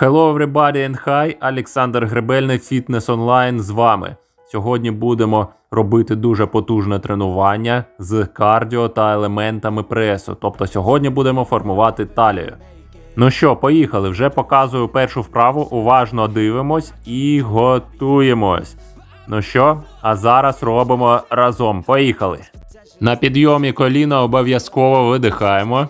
Hello everybody and hi, Олександр Гребельний, Фітнес Онлайн з вами. Сьогодні будемо робити дуже потужне тренування з кардіо та елементами пресу. Тобто сьогодні будемо формувати талію. Ну що, поїхали. Вже показую першу вправу. Уважно дивимось і готуємось. Ну що, а зараз робимо разом. Поїхали. На підйомі коліна обов'язково видихаємо.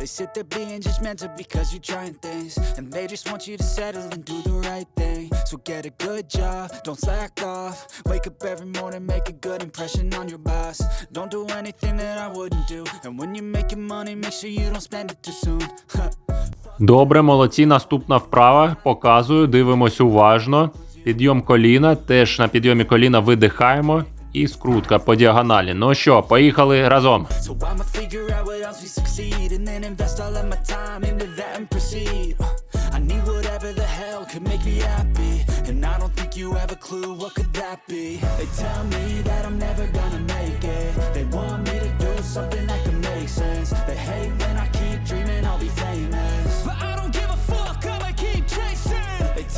They sit there being judgmental because you're trying things And they just want you to settle and do the right thing So get a good job, don't slack off Wake up every morning, make a good impression on your boss Don't do anything that I wouldn't do And when you're making money, make sure you don't spend it too soon Добре, молодці. Наступна вправа. Показую, дивимось уважно. Підйом коліна. Теж на підйомі коліна видихаємо. І скрутка по діагоналі. Ну що, поїхали разом.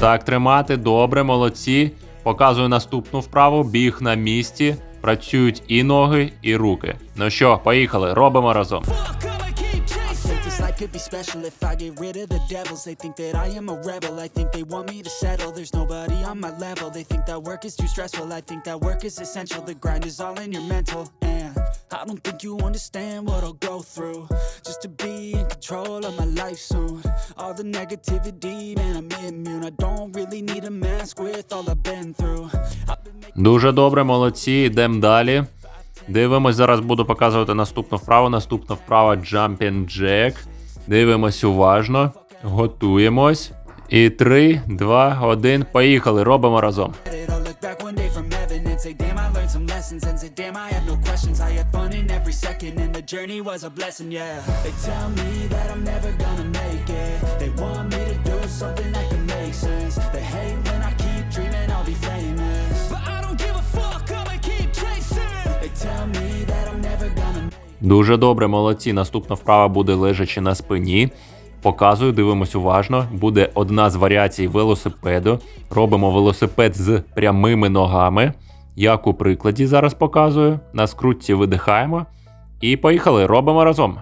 Так, тримати, добре, молодці. Показую наступну вправу. Біг на місці. Працюють і ноги, і руки. Ну що, поїхали, робимо разом. could be special if I get rid of the devils. They think that I am a rebel. I think they want me to settle. There's nobody on my level. They think that work is too stressful. I think that work is essential. The grind is all in your mental. And I don't think you understand what I'll go through just to control of my life soon. All the negativity, man, I'm immune. I don't really need a mask with all I've been through. Дуже добре, молодці. Йдемо далі. Дивимось, зараз буду показувати наступну вправу. Наступна вправа Jumping Jack. Дивимось уважно. Готуємось. І 3, 2, 1. Поїхали. Робимо разом. Lessons. And damn, I had no questions. I had fun in every second, and the journey was a blessing, yeah. They tell me that I'm never gonna make it. They want me to do something that can make sense. They hate when I keep dreaming I'll be famous. But I don't give a fuck, I'ma keep chasing. They tell me that I'm never gonna Дуже добре, молодці. Наступна вправа буде лежачи на спині. Показую, дивимось уважно. Буде одна з варіацій велосипеду. Робимо велосипед з прямими ногами. Як у прикладі зараз показую. На скрутці видихаємо. І поїхали, робимо разом.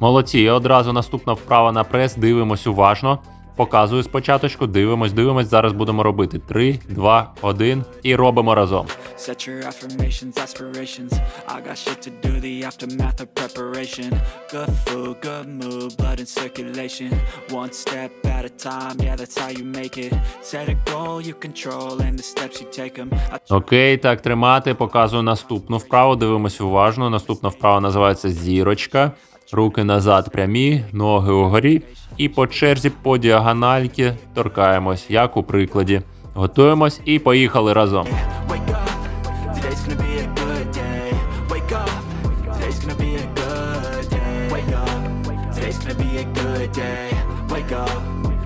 Молодці, і одразу наступна вправа на прес. Дивимось уважно. Показую спочатку, дивимось, дивимось. Зараз будемо робити 3, 2, 1 і робимо разом. Set your affirmations, aspirations. I got shit to do, the aftermath of preparation. Good food, good mood, blood in circulation. One step at a time, yeah, that's how you make it. Set a goal you control, and the steps you take them. Окей, так тримати. Показую наступну вправу. Дивимось уважно. Наступна вправа називається зірочка. Руки назад прямі, ноги угорі. І по черзі по діагональки торкаємось, як у прикладі. Готуємось і поїхали разом.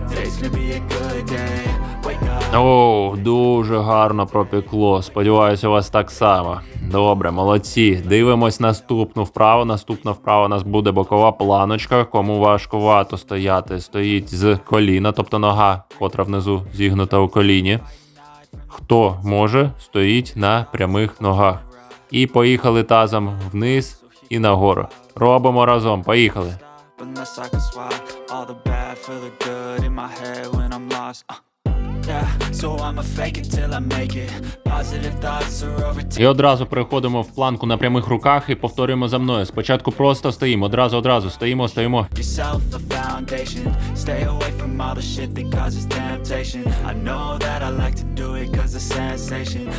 Today's gonna be a good day. Wake up, today's gonna be a good day. Wake up, today's gonna be a good day. Wake up, today's gonna be a good day. Wake up. О, дуже гарно пропекло. Сподіваюся, у вас так само. Добре, молодці. Дивимось наступну вправу. Наступна вправа у нас буде бокова планочка. Кому важкувато стояти, стоїть з коліна, тобто нога, котра внизу зігнута у коліні. Хто може, стоїть на прямих ногах. І поїхали тазом вниз і нагору. Робимо разом. Поїхали. І одразу переходимо в планку на прямих руках і повторюємо за мною. Спочатку просто стоїмо, одразу, одразу стоїмо, стоїмо.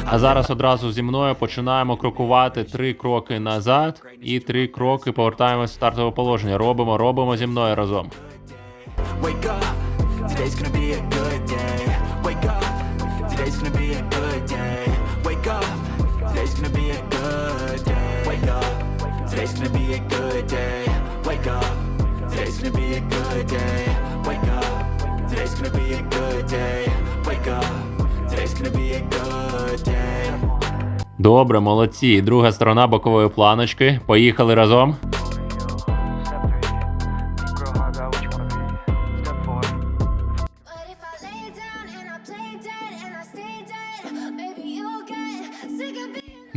А зараз одразу зі мною починаємо крокувати три кроки назад і три кроки повертаємось в стартове положення. Робимо, робимо зі мною разом. Wake up, today's gonna be a good day. Wake up, today's gonna be a good day. Wake up, today's gonna be a good day. Wake up, today's gonna be a good day. Wake up, today's gonna be a good day. Wake up, today's gonna be a good day. Wake up, today's gonna be a good day. Добре, молодці. Друга сторона бокової планочки. Поїхали разом.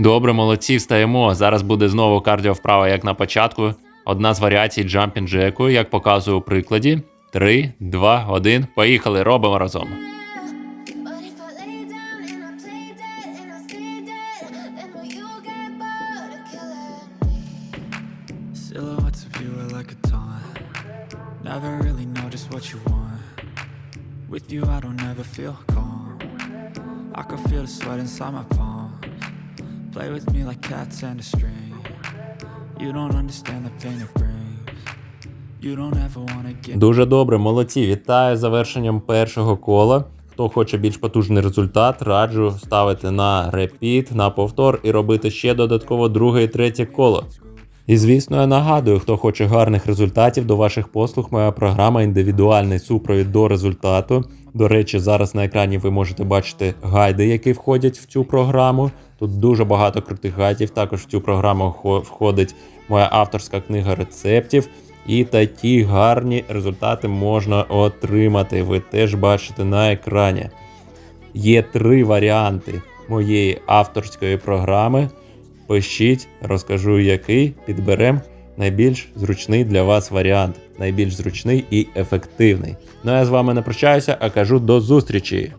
Добре, молодці, встаємо. Зараз буде знову кардіо вправа, як на початку. Одна з варіацій джампінг джеку, як показую у прикладі. Три, два, один. Поїхали, робимо разом. Never really know just what you want. With you, I don't ever feel calm. I can feel the sweat inside my palms. Play with me like cats and a string. You don't understand the pain it brings. Дуже добре, молодці. Вітаю завершенням першого кола. Хто хоче більш потужний результат, раджу ставити на репіт, на повтор і робити ще додатково друге і третє коло. І звісно, я нагадую, хто хоче гарних результатів до ваших послуг, моя програма індивідуальний супровід до результату. До речі, зараз на екрані ви можете бачити гайди, які входять в цю програму. Тут дуже багато крутих гайдів. Також в цю програму входить моя авторська книга рецептів. І такі гарні результати можна отримати. Ви теж бачите на екрані. Є три варіанти моєї авторської програми. Пишіть, розкажу який, підберемо найбільш зручний для вас варіант, найбільш зручний і ефективний. Ну а я з вами не прощаюся, а кажу до зустрічі!